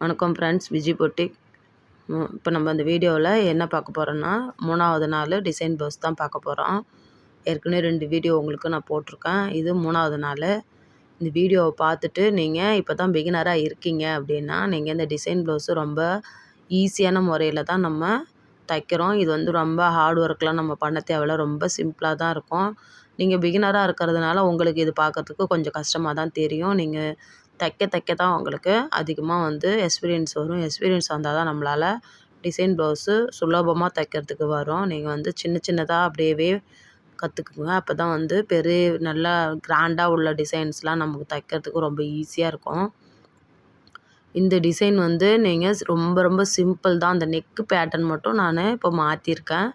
வணக்கம் friends Viji boutique இப்போ நம்ம இந்த வீடியோவில் என்ன பார்க்க போகிறோன்னா மூணாவது நாள் டிசைன் ப்ளவுஸ் தான் பார்க்க போகிறோம் ஏற்கனவே ரெண்டு வீடியோ உங்களுக்கு நான் போட்டிருக்கேன். இது மூணாவது நாள். இந்த வீடியோவை பார்த்துட்டு நீங்கள் இப்போ தான் பிகினராக இருக்கீங்க அப்படின்னா நீங்கள் இந்த டிசைன் ப்ளவுஸு ரொம்ப ஈஸியான முறையில் தான் நம்ம தைக்கிறோம். இது வந்து ரொம்ப ஹார்ட் ஒர்க்லாம் நம்ம பண்ண தேவையில்ல. ரொம்ப சிம்பிளாக தான் இருக்கும். நீங்கள் பிகினராக இருக்கிறதுனால உங்களுக்கு இது பார்க்கறதுக்கு கொஞ்சம் கஷ்டமாக தான் தெரியும். நீங்கள் தைக்க தைக்க தான் உங்களுக்கு அதிகமாக வந்து எக்ஸ்பீரியன்ஸ் வரும். எக்ஸ்பீரியன்ஸ் வந்தால் தான் நம்மளால் டிசைன் ப்ளவுஸு சுலபமாக தைக்கிறதுக்கு வரும். நீங்கள் வந்து சின்ன சின்னதாக அப்படியே கற்றுக்குங்க அப்போ தான் வந்து பெரிய நல்லா கிராண்டாக உள்ள டிசைன்ஸ்லாம் நமக்கு தைக்கிறதுக்கு ரொம்ப ஈஸியாக இருக்கும். இந்த டிசைன் வந்து நீங்கள் ரொம்ப ரொம்ப சிம்பிள் தான். அந்த நெக்கு பேட்டர்ன் மட்டும் நான் இப்போ மாற்றிருக்கேன்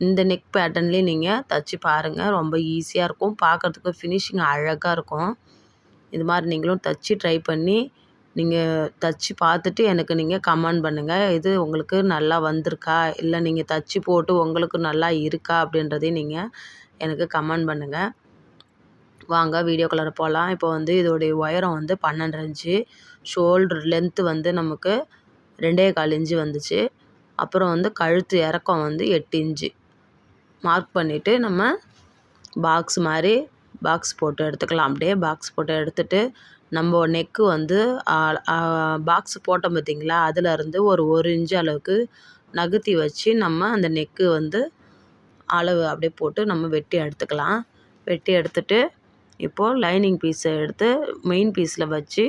இந்த நெக் பேட்டர்ன்லேயே நீங்கள் தைச்சி பாருங்கள் ரொம்ப ஈஸியாக இருக்கும். பார்க்குறதுக்கு ஃபினிஷிங் அழகாக இருக்கும். இது மாதிரி நீங்களும் தைச்சி ட்ரை பண்ணி நீங்கள் தைச்சி பார்த்துட்டு எனக்கு நீங்கள் கமெண்ட் பண்ணுங்கள் இது உங்களுக்கு நல்லா வந்திருக்கா? இல்லை நீங்கள் தைச்சி போட்டு உங்களுக்கு நல்லா இருக்கா? அப்படின்றதையும் நீங்கள் எனக்கு கமெண்ட் பண்ணுங்கள் வாங்க வீடியோ கலர் போகலாம் இப்போ வந்து இதோடைய உயரம் வந்து பன்னெண்டு இன்ச்சு. ஷோல்ட்ரு லென்த்து வந்து நமக்கு ரெண்டே கால் இன்ச்சு வந்துச்சு. அப்புறம் வந்து கழுத்து இறக்கம் வந்து எட்டு இன்ச்சு. மார்க் பண்ணிவிட்டு நம்ம பாக்ஸ் மாதிரி பாக்ஸ் போட்டு எடுத்துக்கலாம். அப்படியே பாக்ஸ் போட்டு எடுத்துகிட்டு நம்ம நெக்கு வந்து பாக்ஸ் போட்டோம் பார்த்திங்களா? அதிலருந்து ஒரு ஒரு இன்ச்சு அளவுக்கு நகர்த்தி வச்சு நம்ம அந்த நெக்கு வந்து அளவு அப்படியே போட்டு நம்ம வெட்டி எடுத்துக்கலாம். வெட்டி எடுத்துகிட்டு இப்போது லைனிங் பீஸை எடுத்து மெயின் பீஸில் வச்சு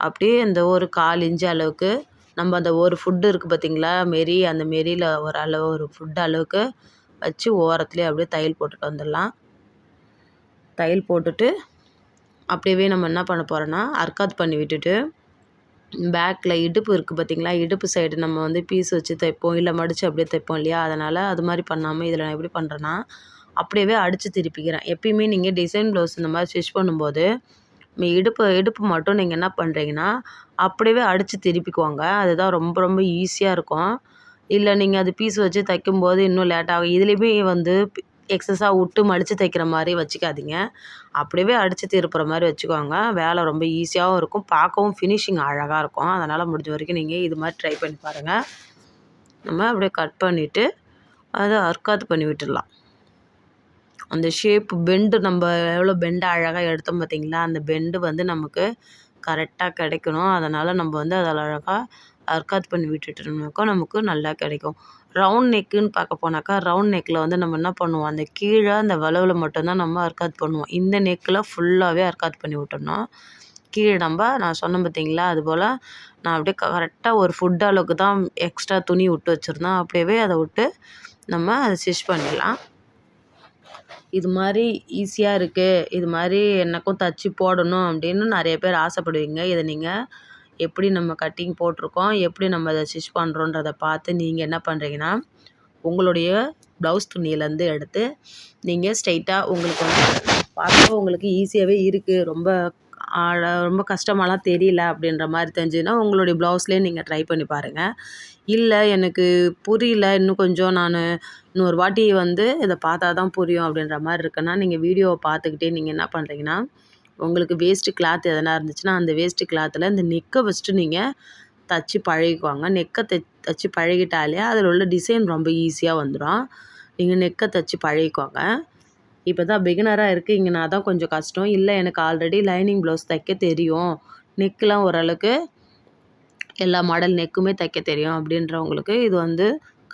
அப்படியே அந்த ஒரு கால் இன்ச்சு அளவுக்கு நம்ம அந்த ஒரு ஃபுட்டு இருக்குது பார்த்திங்களா? மெரி அந்த மெரியில் ஒரு அளவு ஒரு ஃபுட் அளவுக்கு வச்சு ஓரத்துலேயே அப்படியே தையல் போட்டுட்டு வந்துடலாம். தையல் போட்டுட்டு அப்படியே நம்ம என்ன பண்ண போகிறோன்னா அர்க்காத் பண்ணி விட்டுட்டு பேக்கில் இடுப்பு இருக்குது பார்த்திங்களா இடுப்பு சைடு நம்ம வந்து பீஸ் வச்சு தைப்போம். இல்லை மடித்து அப்படியே தைப்போம் இல்லையா? அதனால் அது மாதிரி பண்ணாமல் இதில் நான் எப்படி பண்ணுறேன்னா அப்படியே அடித்து திருப்பிக்கிறேன். எப்பயுமே நீங்கள் டிசைன் ப்ளவுஸ் இந்த மாதிரி ஸ்டிச் பண்ணும்போது இடுப்பு இடுப்பு மட்டும் நீங்கள் என்ன பண்ணுறீங்கன்னா அப்படியே அடித்து திருப்பிக்குவாங்க. அதுதான் ரொம்ப ரொம்ப ஈஸியாக இருக்கும். இல்லை நீங்கள் அது பீஸ் வச்சு தைக்கும்போது இன்னும் லேட்டாகும் ஆகும். இதுலேயுமே வந்து எக்ஸஸாக விட்டு மடித்து தைக்கிற மாதிரி வச்சுக்காதீங்க. அப்படியே அடித்து திருப்புற மாதிரி வச்சுக்கோங்க. வேலை ரொம்ப ஈஸியாகவும் இருக்கும். பார்க்கவும் ஃபினிஷிங் அழகாக இருக்கும். அதனால் முடிஞ்ச வரைக்கும் நீங்கள் இது மாதிரி ட்ரை பண்ணி பாருங்கள் நம்ம அப்படியே கட் பண்ணிவிட்டு அதை அர்க்காத் பண்ணி விட்டுடலாம். அந்த ஷேப் பெண்டு நம்ம எவ்வளோ பெண்டு அழகாக எடுத்தோம் பார்த்திங்களா? அந்த பெண்டு வந்து நமக்கு கரெக்டாக கிடைக்கணும். அதனால் நம்ம வந்து அதில் அழகாக அர்க்காத் பண்ணி விட்டுட்டோம்னாக்கா நமக்கு நல்லா கிடைக்கும். ரவுண்ட் நெக்குன்னு பார்க்க போனாக்கா ரவுண்ட் நெக்கில் வந்து நம்ம என்ன பண்ணுவோம்? அந்த கீழே அந்த வளவில் மட்டும்தான் நம்ம அர்க்காத் பண்ணுவோம். இந்த நெக்கில் ஃபுல்லாகவே அர்க்காத் பண்ணி விட்டுடணும். கீழே நம்ம நான் சொன்னேன் பார்த்தீங்களா? அதுபோல் நான் அப்படியே கரெக்டாக ஒரு ஃபுட் அளவுக்கு தான் எக்ஸ்ட்ரா துணி விட்டு வச்சுருந்தேன். அப்படியே அதை விட்டு நம்ம அதை ஸ்டிச் பண்ணிடலாம். இது மாதிரி ஈஸியாக இருக்குது இது மாதிரி எனக்கும் தச்சு போடணும் அப்படின்னு நிறைய பேர் ஆசைப்படுவீங்க. இதை நீங்கள் எப்படி நம்ம கட்டிங் போட்டிருக்கோம் எப்படி நம்ம அதை ஸ்டிச் பண்ணுறோன்றத பார்த்து நீங்கள் என்ன பண்ணுறீங்கன்னா உங்களுடைய ப்ளவுஸ் துணியிலேருந்து எடுத்து நீங்கள் ஸ்ட்ரைட்டாக உங்களுக்கு வந்து பார்க்க உங்களுக்கு ஈஸியாகவே இருக்குது ரொம்ப ரொம்ப கஷ்டமாலாம் தெரியல அப்படின்ற மாதிரி தெரிஞ்சுன்னா உங்களுடைய ப்ளவுஸ்லேயே நீங்கள் ட்ரை பண்ணி பாருங்கள் இல்லை எனக்கு புரியல. இன்னும் கொஞ்சம் நான் இன்னொரு வாட்டி வந்து இதை பார்த்தா தான் புரியும் அப்படின்ற மாதிரி இருக்குன்னா நீங்கள் வீடியோவை பார்த்துக்கிட்டே நீங்கள் என்ன பண்ணுறீங்கன்னா உங்களுக்கு வேஸ்ட்டு கிளாத் எதனா இருந்துச்சுன்னா அந்த வேஸ்ட்டு கிளாத்தில் இந்த நெக்கை ஃபஸ்ட்டு நீங்கள் தச்சு பழகிக்குவாங்க நெக்கை தை தச்சு பழகிட்டாலே அதில் உள்ள டிசைன் ரொம்ப ஈஸியாக வந்துடும். நீங்கள் நெக்கை தச்சு பழகிக்கோங்க. இப்போ தான் பிகினராக இருக்கீங்கன்னா தான் கொஞ்சம் கஷ்டம். இல்லை எனக்கு ஆல்ரெடி லைனிங் ப்ளவுஸ் தைக்க தெரியும். நெக்கெலாம் ஓரளவுக்கு எல்லா மாடல் நெக்குமே தைக்க தெரியும் அப்படின்றவங்களுக்கு இது வந்து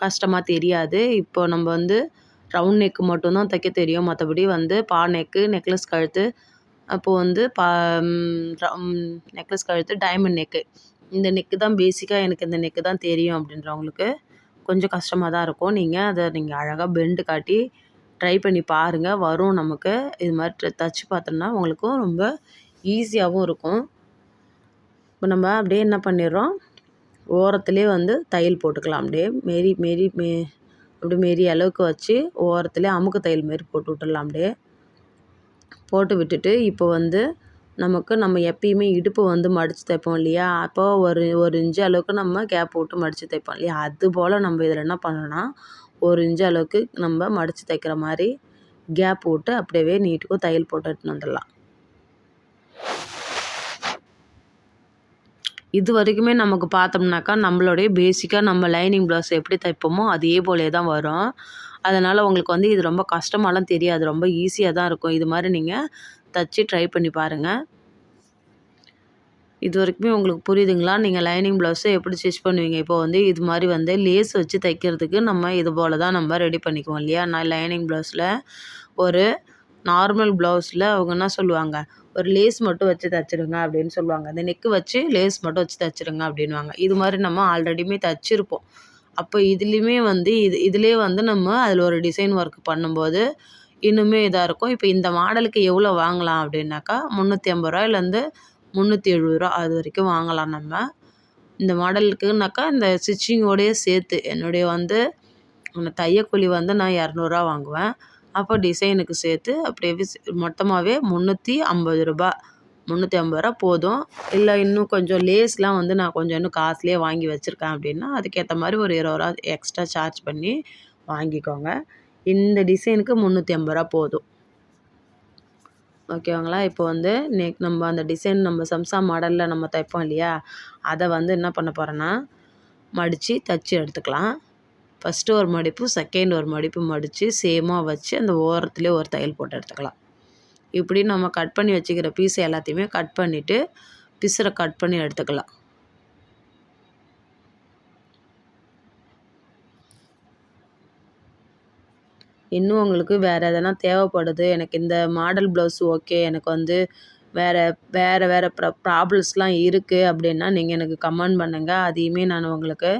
கஷ்டமாக தெரியாது. இப்போ நம்ம வந்து ரவுண்ட் நெக்கு மட்டும்தான் தைக்க தெரியும். மற்றபடி வந்து பா நெக்கு நெக்லஸ் கழுத்து அப்போது வந்து பா நெக்லஸ் கழுத்து டைமண்ட் நெக்கு இந்த நெக்கு தான் பேசிக்காக எனக்கு இந்த நெக்கு தான் தெரியும் அப்படின்றவங்களுக்கு கொஞ்சம் கஷ்டமாக தான் இருக்கும். நீங்கள் அதை நீங்கள் அழகாக பெண்டு காட்டி ட்ரை பண்ணி பாருங்கள் வரும் நமக்கு. இது மாதிரி தச்சு பார்த்தோம்னா உங்களுக்கும் ரொம்ப ஈஸியாகவும் இருக்கும். இப்போ நம்ம அப்படியே என்ன பண்ணிடுறோம்? ஓரத்துலேயே வந்து தையல் போட்டுக்கலாம். அப்படியே மேரி மேரி மே அப்படியே மெரி அளவுக்கு வச்சு ஓரத்துலேயே அமுக்கு தையல் மாரி போட்டு விட்டுடலாம் அப்படியே. போட்டு விட்டுட்டு இப்போ வந்து நமக்கு நம்ம எப்பயுமே இடுப்பு வந்து மடித்து தைப்போம் இல்லையா? அப்போது ஒரு ஒரு இன்ச்சு அளவுக்கு நம்ம கேப் விட்டு மடித்து தைப்போம் இல்லையா? அது போல் நம்ம இதில் என்ன பண்ணணும்னா ஒரு இன்ச்சு அளவுக்கு நம்ம மடித்து தைக்கிற மாதிரி கேப் விட்டு அப்படியே நீட்டுக்கும் தையல் போட்டு எடுத்துன்னு வந்துடலாம். இது வரைக்குமே நமக்கு பார்த்தோம்னாக்கா நம்மளுடைய பேசிக்காக நம்ம லைனிங் ப்ளவுஸ் எப்படி தைப்போமோ அதே போலே தான் வரும். அதனால் உங்களுக்கு வந்து இது ரொம்ப கஷ்டமாலாம் தெரியாது. ரொம்ப ஈஸியாக தான் இருக்கும். இது மாதிரி நீங்கள் தச்சு ட்ரை பண்ணி பாருங்கள் இது வரைக்குமே உங்களுக்கு புரியுதுங்களா? நீங்கள் லைனிங் ப்ளவுஸை எப்படி ஸ்டிச் பண்ணுவீங்க? இப்போ வந்து இது மாதிரி வந்து லேஸ் வச்சு தைக்கிறதுக்கு நம்ம இது போல் தான் நம்ம ரெடி பண்ணிக்குவோம் இல்லையா? நான் லைனிங் ப்ளவுஸில் ஒரு நார்மல் ப்ளவுஸில் அவங்க என்ன சொல்லுவாங்க? ஒரு லேஸ் மட்டும் வச்சு தைச்சிடுங்க அப்படின்னு சொல்லுவாங்க. அந்த நெக்கு வச்சு லேஸ் மட்டும் வச்சு தைச்சிடுங்க அப்படின்வாங்க இது மாதிரி நம்ம ஆல்ரெடியுமே தைச்சிருப்போம். அப்போ இதுலேயுமே வந்து இது இதுலேயே வந்து நம்ம அதில் ஒரு டிசைன் ஒர்க் பண்ணும்போது இன்னுமே இதாக இருக்கும். இப்போ இந்த மாடலுக்கு எவ்வளோ வாங்கலாம் அப்படின்னாக்கா முந்நூற்றி ஐம்பது ரூபாயிலேருந்து முந்நூற்றி எழுபது ரூபா அது வரைக்கும் வாங்கலாம் நம்ம. இந்த மாடலுக்குனாக்கா இந்த ஸ்டிச்சிங்கோடையே சேர்த்து என்னுடைய வந்து அந்த தையக்கூலி வந்து நான் இரநூறுவா வாங்குவேன். அப்போ டிசைனுக்கு சேர்த்து அப்படியே மொத்தமாகவே முந்நூற்றி ஐம்பது ரூபா. முந்நூற்றி ஐம்பது ரூபா போதும். இல்லை இன்னும் கொஞ்சம் லேஸ்லாம் வந்து நான் கொஞ்சம் இன்னும் காஸ்ட்லியே வாங்கி வச்சுருக்கேன் அப்படின்னா அதுக்கேற்ற மாதிரி ஒரு இருபது ரூபா எக்ஸ்ட்ரா சார்ஜ் பண்ணி வாங்கிக்கோங்க. இந்த டிசைனுக்கு முந்நூற்றி ஐம்பது ரூபா போதும். ஓகேங்களா? இப்போ வந்து நெக் நம்ம அந்த டிசைன் நம்ம சம்சா மாடலில் நம்ம தைப்போம் இல்லையா? அதை வந்து என்ன பண்ண போகிறேன்னா மடித்து தச்சு எடுத்துக்கலாம். ஃபஸ்ட்டு ஒரு மடிப்பு செகண்ட் ஒரு மடிப்பு மடித்து சேமாக வச்சு அந்த ஓரத்துலேயே ஒரு தையல் போட்டு எடுத்துக்கலாம். இப்படி நம்ம கட் பண்ணி வச்சுக்கிற பீஸ் எல்லாத்தையுமே கட் பண்ணிவிட்டு பிசரை கட் பண்ணி எடுத்துக்கலாம். இன்னும் உங்களுக்கு வேறு எதனா தேவைப்படுது எனக்கு இந்த மாடல் ப்ளவுஸ் ஓகே எனக்கு வந்து வேறு வேறு வேறு ப்ரா ப்ராப்ளம்ஸ்லாம் இருக்குது அப்படின்னா நீங்கள் எனக்கு கமெண்ட் பண்ணுங்கள் அதையுமே நான் உங்களுக்கு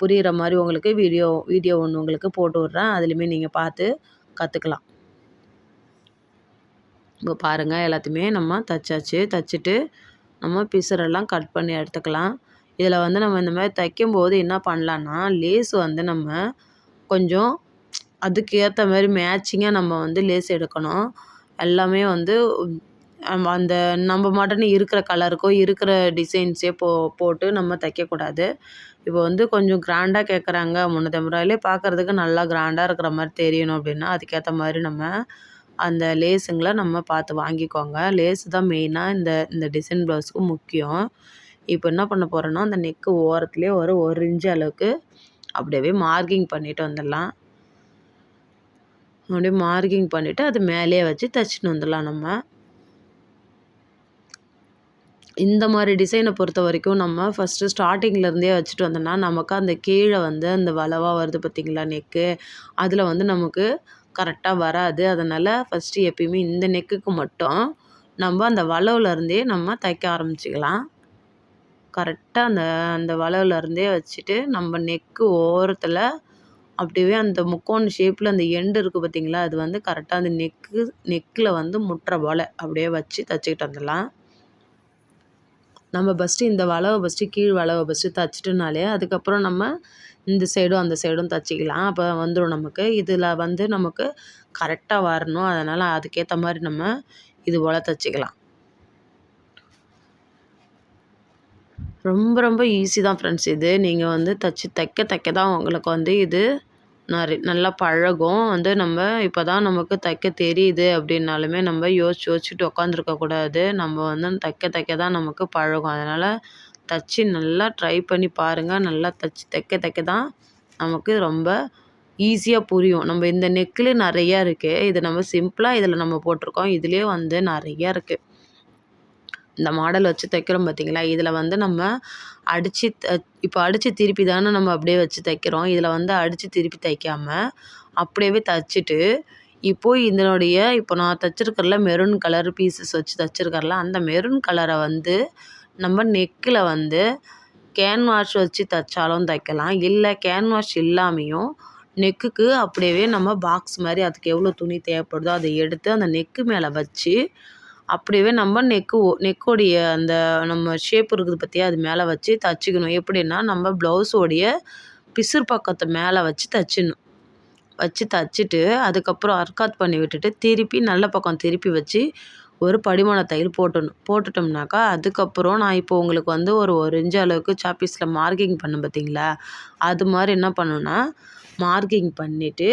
புரிகிற மாதிரி உங்களுக்கு வீடியோ வீடியோ ஒன்று உங்களுக்கு போட்டு விட்றேன். அதுலேயுமே நீங்கள் பார்த்து கற்றுக்கலாம் இப்போ பாருங்கள் எல்லாத்தையுமே நம்ம தைச்சாச்சு. தைச்சிட்டு நம்ம பிசரெல்லாம் கட் பண்ணி எடுத்துக்கலாம். இதில் வந்து நம்ம இந்த மாதிரி தைக்கும்போது என்ன பண்ணலான்னா லேஸ் வந்து நம்ம கொஞ்சம் அதுக்கு ஏற்ற மாதிரி மேட்சிங்காக நம்ம வந்து லேஸ் எடுக்கணும். எல்லாமே வந்து அந்த நம்ம மாட்டோன்னு இருக்கிற கலருக்கோ இருக்கிற டிசைன்ஸே போ போட்டு நம்ம தைக்கக்கூடாது. இப்போ வந்து கொஞ்சம் கிராண்டாக கேட்குறாங்க முந்நூற்றம்பது ரூபாயிலே பார்க்குறதுக்கு நல்லா கிராண்டாக இருக்கிற மாதிரி தெரியணும் அப்படின்னா அதுக்கேற்ற மாதிரி நம்ம அந்த லேஸுங்களை நம்ம பார்த்து வாங்கிக்கோங்க. லேஸ் தான் மெயினாக இந்த இந்த டிசைன் ப்ளவுஸுக்கு முக்கியம். இப்போ என்ன பண்ண போகிறோன்னா அந்த நெக்கு ஓரத்துலேயே ஒரு ஒரு இன்ச்சு அளவுக்கு அப்படியே மார்க்கிங் பண்ணிட்டு வந்துடலாம். அப்படியே மார்க்கிங் பண்ணிவிட்டு அது மேலேயே வச்சு தைச்சிட்டு வந்துடலாம் நம்ம. இந்த மாதிரி டிசைனை பொறுத்த வரைக்கும் நம்ம ஃபஸ்ட்டு ஸ்டார்டிங்லேருந்தே வச்சுட்டு வந்தோம்னா நமக்கு அந்த கீழே வந்து அந்த வளவாக வருது பார்த்திங்களா நெக்கு அதில் வந்து நமக்கு கரெக்டாக வராது. அதனால் ஃபஸ்ட்டு எப்பயுமே இந்த நெக்குக்கு மட்டும் நம்ம அந்த வளவுலேருந்தே நம்ம தைக்க ஆரம்பிச்சிக்கலாம். கரெக்டாக அந்த அந்த வளவுலேருந்தே வச்சுட்டு நம்ம நெக்கு ஓரத்தில் அப்படியே அந்த முக்கோண ஷேப்பில் அந்த எண்டு இருக்குது பார்த்திங்களா அது வந்து கரெக்டாக அந்த நெக்கு நெக்கில் வந்து முட்டுற போல் அப்படியே வச்சு தைச்சிக்கிட்டு வந்துடலாம். நம்ம ஃபஸ்ட்டு இந்த வளவை ஃபஸ்ட்டு கீழ் வளவை ஃபஸ்ட்டு தைச்சிட்டோனாலே அதுக்கப்புறம் நம்ம இந்த சைடும் அந்த சைடும் தைச்சிக்கலாம். அப்போ வந்துடும் நமக்கு. இதில் வந்து நமக்கு கரெக்டாக வரணும். அதனால் அதுக்கேற்ற மாதிரி நம்ம இது போல் தைச்சிக்கலாம். ரொம்ப ரொம்ப ஈஸி தான் ஃப்ரெண்ட்ஸ் இது. நீங்கள் வந்து தைச்சி தைக்க தைக்க தான் உங்களுக்கு வந்து இது நிறைய நல்லா பழகும். வந்து நம்ம இப்போ தான் நமக்கு தைக்க தெரியுது அப்படின்னாலுமே நம்ம யோசிச்சு யோசிச்சுட்டு உட்காந்துருக்கக்கூடாது நம்ம வந்து தைக்க தைக்க தான் நமக்கு பழகும். அதனால் தைச்சி நல்லா ட்ரை பண்ணி பாருங்கள் நல்லா தைச்சி தைக்க தைக்க தான் நமக்கு ரொம்ப ஈஸியாக புரியும். நம்ம இந்த நெக்கில் நிறையா இருக்குது இது நம்ம சிம்பிளாக இதில் நம்ம போட்டிருக்கோம். இதுலேயே வந்து நிறையா இருக்குது இந்த மாடல் வச்சு தைக்கிறோம் பார்த்தீங்களா? இதில் வந்து நம்ம அடித்து இப்போ அடித்து திருப்பி தானே நம்ம அப்படியே வச்சு தைக்கிறோம். இதில் வந்து அடித்து திருப்பி தைக்காமல் அப்படியே தைச்சிட்டு இப்போது இதனுடைய இப்போ நான் தைச்சிருக்கறல மெரூன் கலர் பீசஸ் வச்சு தைச்சிருக்கறல அந்த மெரூன் கலரை வந்து நம்ம நெக்கில் வந்து கேன்வாஷ் வச்சு தைச்சாலும் தைக்கலாம். இல்லை கேன்வாஷ் இல்லாமையும் நெக்குக்கு அப்படியே நம்ம பாக்ஸ் மாதிரி அதுக்கு எவ்வளோ துணி தேவைப்படுதோ அதை எடுத்து அந்த நெக்கு மேலே வச்சு அப்படியே நம்ம நெக்கு நெக்கோடைய அந்த நம்ம ஷேப் இருக்குது பார்த்தியா அது மேலே வச்சு தைச்சிக்கணும். எப்படின்னா நம்ம ப்ளவுஸோடைய பிசுறு பக்கத்தை மேலே வச்சு தைச்சிடணும். வச்சு தைச்சிட்டு அதுக்கப்புறம் அர்க்காத் பண்ணி விட்டுட்டு திருப்பி நல்ல பக்கம் திருப்பி வச்சு ஒரு படிமான தையல் போட்டணும் போட்டுட்டோம்னாக்கா அதுக்கப்புறம் நான் இப்போ உங்களுக்கு வந்து ஒரு ஒரு இன்ச்சு அளவுக்கு சாப்பீஸில் மார்க்கிங் பண்ணேன் பார்த்தீங்களா அது மாதிரி என்ன பண்ணுன்னா மார்க்கிங் பண்ணிவிட்டு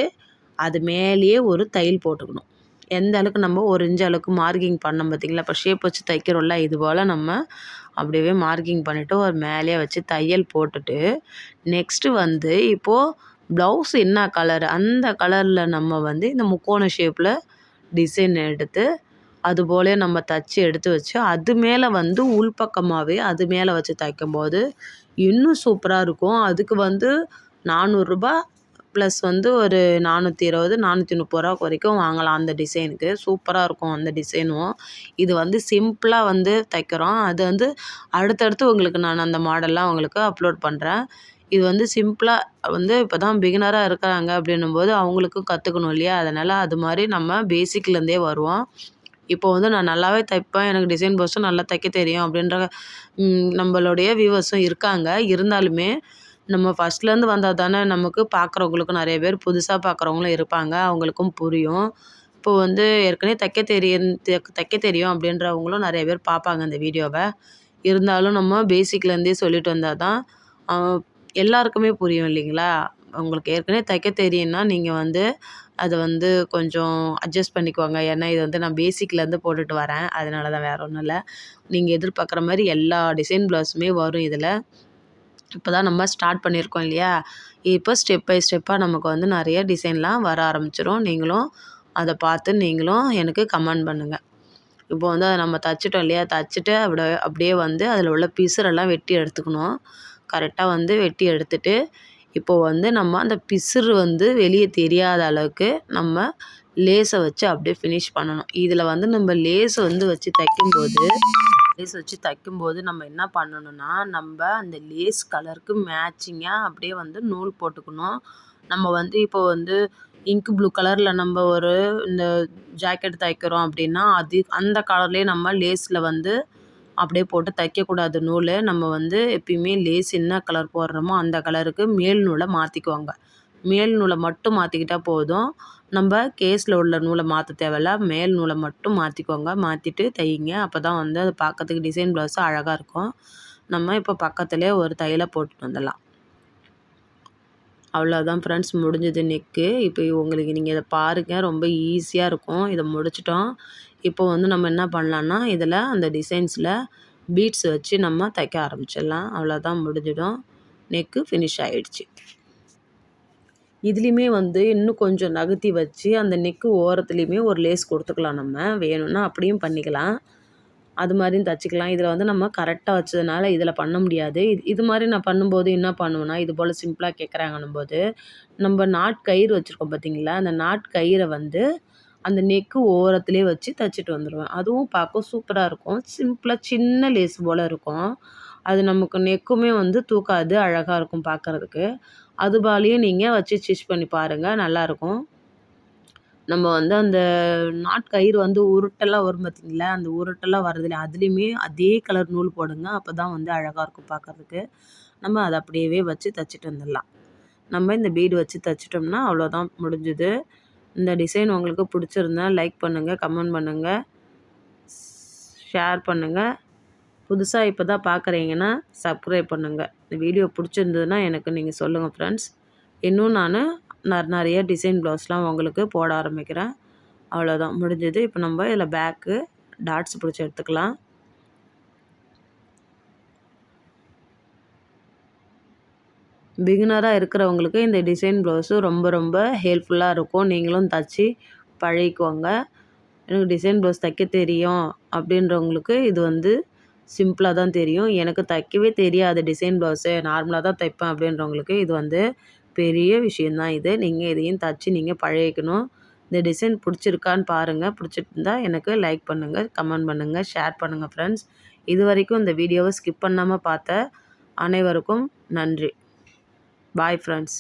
அது மேலேயே ஒரு தையல் போட்டுக்கணும். எந்த அளவுக்கு நம்ம ஒரு இன்ச்சு அளவுக்கு மார்க்கிங் பண்ணோம் பார்த்திங்களா? இப்போ ஷேப் வச்சு தைக்கிறோம்ல இது போல் நம்ம அப்படியே மார்க்கிங் பண்ணிவிட்டு ஒரு மேலேயே வச்சு தையல் போட்டுட்டு நெக்ஸ்ட்டு வந்து இப்போது ப்ளவுஸ் என்ன கலர் அந்த கலரில் நம்ம வந்து இந்த முக்கோண ஷேப்பில் டிசைன் எடுத்து அது போலே நம்ம தச்சு எடுத்து வச்சு அது மேலே வந்து உள்பக்கமாகவே அது மேலே வச்சு தைக்கும்போது இன்னும் சூப்பராக இருக்கும். அதுக்கு வந்து நானூறுரூபா ப்ளஸ் வந்து ஒரு நானூற்றி இருபது நானூற்றி முப்பது ரூபா வரைக்கும் வாங்கலாம் அந்த டிசைனுக்கு சூப்பராக இருக்கும் அந்த டிசைனும் இது வந்து சிம்பிளாக வந்து தைக்கிறோம். அது வந்து அடுத்தடுத்து உங்களுக்கு நான் அந்த மாடல்லாம் உங்களுக்கு அப்லோட் பண்ணுறேன் இது வந்து சிம்பிளாக வந்து இப்போ தான் பிகினராக இருக்கிறாங்க அப்படின்னும் போது அவங்களுக்கும் கற்றுக்கணும் இல்லையா? அதனால் அது மாதிரி நம்ம பேசிக்லேருந்தே வருவோம். இப்போ வந்து நான் நல்லாவே தைப்பேன். எனக்கு டிசைன் ப்ளவுஸும் நல்லா தைக்க தெரியும் அப்படின்ற நம்மளுடைய வியூவர்ஸும் இருக்காங்க. இருந்தாலுமே நம்ம ஃபஸ்ட்லேருந்து வந்தால் தானே நமக்கு பார்க்குறவங்களுக்கும் நிறைய பேர் புதுசாக பார்க்குறவங்களும் இருப்பாங்க. அவங்களுக்கும் புரியும். இப்போ வந்து ஏற்கனவே தைக்க தெரியும் தைக்க தெரியும் அப்படின்றவங்களும் நிறைய பேர் பார்ப்பாங்க இந்த வீடியோவை. இருந்தாலும் நம்ம பேசிக்லேருந்தே சொல்லிட்டு வந்தால் தான் எல்லாருக்குமே புரியும் இல்லைங்களா? உங்களுக்கு ஏற்கனவே தைக்க தெரியும்னா நீங்கள் வந்து அதை வந்து கொஞ்சம் அட்ஜஸ்ட் பண்ணிக்குவாங்க ஏன்னா இது வந்து நான் பேசிக்லேருந்து போட்டுட்டு வரேன். அதனால தான் வேறு ஒன்றும் இல்லை. நீங்கள் எதிர்பார்க்குற மாதிரி எல்லா டிசைன் ப்ளவுஸுமே வரும் இதில். இப்போ தான் நம்ம ஸ்டார்ட் பண்ணியிருக்கோம் இல்லையா? இப்போ ஸ்டெப் பை ஸ்டெப்பாக நமக்கு வந்து நிறைய டிசைன்லாம் வர ஆரம்பிச்சிடும் நீங்களும் அதை பார்த்து நீங்களும் எனக்கு கமெண்ட் பண்ணுங்கள் இப்போ வந்து அதை நம்ம தைச்சிட்டோம் இல்லையா? தைச்சிட்டு அப்படியே அப்படியே வந்து அதில் உள்ள பிசுரெல்லாம் வெட்டி எடுத்துக்கணும். கரெக்டாக வந்து வெட்டி எடுத்துட்டு இப்போது வந்து நம்ம அந்த பிசுறு வந்து வெளியே தெரியாத அளவுக்கு நம்ம லேஸை வச்சு அப்படியே ஃபினிஷ் பண்ணணும். இதில் வந்து நம்ம லேஸ் வந்து வச்சு தைக்கும்போது லேஸ் வச்சு தைக்கும்போது நம்ம என்ன பண்ணணும்னா நம்ம அந்த லேஸ் கலருக்கு மேட்சிங்காக அப்படியே வந்து நூல் போட்டுக்கணும். நம்ம வந்து இப்போ வந்து இங்க் ப்ளூ கலரில் நம்ம ஒரு இந்த ஜாக்கெட் தைக்கிறோம் அப்படின்னா அது அந்த கலர்லேயே நம்ம லேஸில் வந்து அப்படியே போட்டு தைக்கக்கூடாது நூல். நம்ம வந்து எப்பயுமே லேஸ் என்ன கலர் போடுறோமோ அந்த கலருக்கு மேல் நூலை மாற்றிக்குவாங்க மேல் நூலை மட்டும் மாற்றிக்கிட்டால் போதும். நம்ம கேஸில் உள்ள நூலை மாற்ற தேவையில்ல. மேல் நூலை மட்டும் மாற்றிக்கோங்க மாற்றிட்டு தையுங்க. அப்போ தான் வந்து அது பார்க்கறதுக்கு டிசைன் ப்ளவுஸும் அழகாக இருக்கும். நம்ம இப்போ பக்கத்துலேயே ஒரு தையலை போட்டுட்டு வந்துடலாம். அவ்வளோதான் ஃப்ரெண்ட்ஸ் முடிஞ்சது நெக்கு இப்போ உங்களுக்கு நீங்கள் இதை பாருங்கள் ரொம்ப ஈஸியாக இருக்கும். இதை முடிச்சிட்டோம். இப்போ வந்து நம்ம என்ன பண்ணலான்னா இதில் அந்த டிசைன்ஸில் பீட்ஸ் வச்சு நம்ம தைக்க ஆரம்பிச்சிடலாம். அவ்வளோதான் முடிஞ்சிடும். நெக்கு ஃபினிஷ் ஆகிடுச்சு இதுலேயுமே வந்து இன்னும் கொஞ்சம் நகர்த்தி வச்சு அந்த நெக்கு ஓரத்துலேயுமே ஒரு லேஸ் கொடுத்துக்கலாம் நம்ம. வேணும்னா அப்படியும் பண்ணிக்கலாம். அது மாதிரியும் தைச்சிக்கலாம். இதில் வந்து நம்ம கரெக்டாக வச்சதுனால இதில் பண்ண முடியாது. இது இது மாதிரி நான் பண்ணும்போது என்ன பண்ணுவேன்னா இது போல் சிம்பிளாக கேட்குறாங்கன்னும் போது நம்ம நாட்கயிறு வச்சுருக்கோம் பார்த்தீங்களா அந்த நாட்கயிறை வந்து அந்த நெக்கு ஓரத்துலேயே வச்சு தைச்சிட்டு வந்துடுவேன் அதுவும் பார்க்க சூப்பராக இருக்கும். சிம்பிளாக சின்ன லேஸ் போல் இருக்கும். அது நமக்கு நெக்குமே வந்து தூக்காது அழகாக இருக்கும் பார்க்குறதுக்கு அதுபாலையும் நீங்கள் வச்சு ஸ்டிச் பண்ணி பாருங்கள் நல்லாயிருக்கும் நம்ம வந்து அந்த நாட்கயிறு வந்து உருட்டெல்லாம் வரும் பார்த்தீங்களா அந்த உருட்டெல்லாம் வரதில்ல அதுலேயுமே அதே கலர் நூல் போடுங்க அப்போ தான் வந்து அழகாக இருக்கும் பார்க்குறதுக்கு நம்ம அதை அப்படியே வச்சு தைச்சிட்டு வந்துடலாம். நம்ம இந்த பீடு வச்சு தைச்சிட்டோம்னா அவ்வளோதான் முடிஞ்சுது. இந்த டிசைன் உங்களுக்கு பிடிச்சிருந்தா லைக் பண்ணுங்கள் கமெண்ட் பண்ணுங்கள் ஷேர் பண்ணுங்கள் புதுசாக இப்போ தான் பார்க்குறீங்கன்னா சப்ஸ்கிரைப் பண்ணுங்கள் இந்த வீடியோ பிடிச்சிருந்ததுன்னா எனக்கு நீங்கள் சொல்லுங்கள் ஃப்ரெண்ட்ஸ் இன்னும் நான் நிறைய டிசைன் ப்ளவுஸ்லாம் உங்களுக்கு போட ஆரம்பிக்கிறேன். அவ்வளோதான் முடிஞ்சது. இப்போ நம்ம இதில் பேக்கு டாட்ஸ் பிடிச்சி எடுத்துக்கலாம். பிகினராக இருக்கிறவங்களுக்கு இந்த டிசைன் ப்ளவுஸு ரொம்ப ரொம்ப ஹெல்ப்ஃபுல்லாக இருக்கும். நீங்களும் தச்சு பழகிக்குவாங்க எனக்கு டிசைன் ப்ளவுஸ் தைக்க தெரியும் அப்படின்றவங்களுக்கு இது வந்து சிம்பிளாக தான் தெரியும். எனக்கு தைக்கவே தெரியாது. டிசைன் ப்ளவுஸு நார்மலாக தான் தைப்பேன் அப்படின்றவங்களுக்கு இது வந்து பெரிய விஷயந்தான் இது. நீங்கள் இதையும் தச்சு நீங்கள் பழகிக்கணும். இந்த டிசைன் பிடிச்சிருக்கான்னு பாருங்கள் பிடிச்சிருந்தா எனக்கு லைக் பண்ணுங்கள் கமெண்ட் பண்ணுங்கள் ஷேர் பண்ணுங்கள் ஃப்ரெண்ட்ஸ் இது வரைக்கும் இந்த வீடியோவை ஸ்கிப் பண்ணாமல் பார்த்த அனைவருக்கும் நன்றி. Bye friends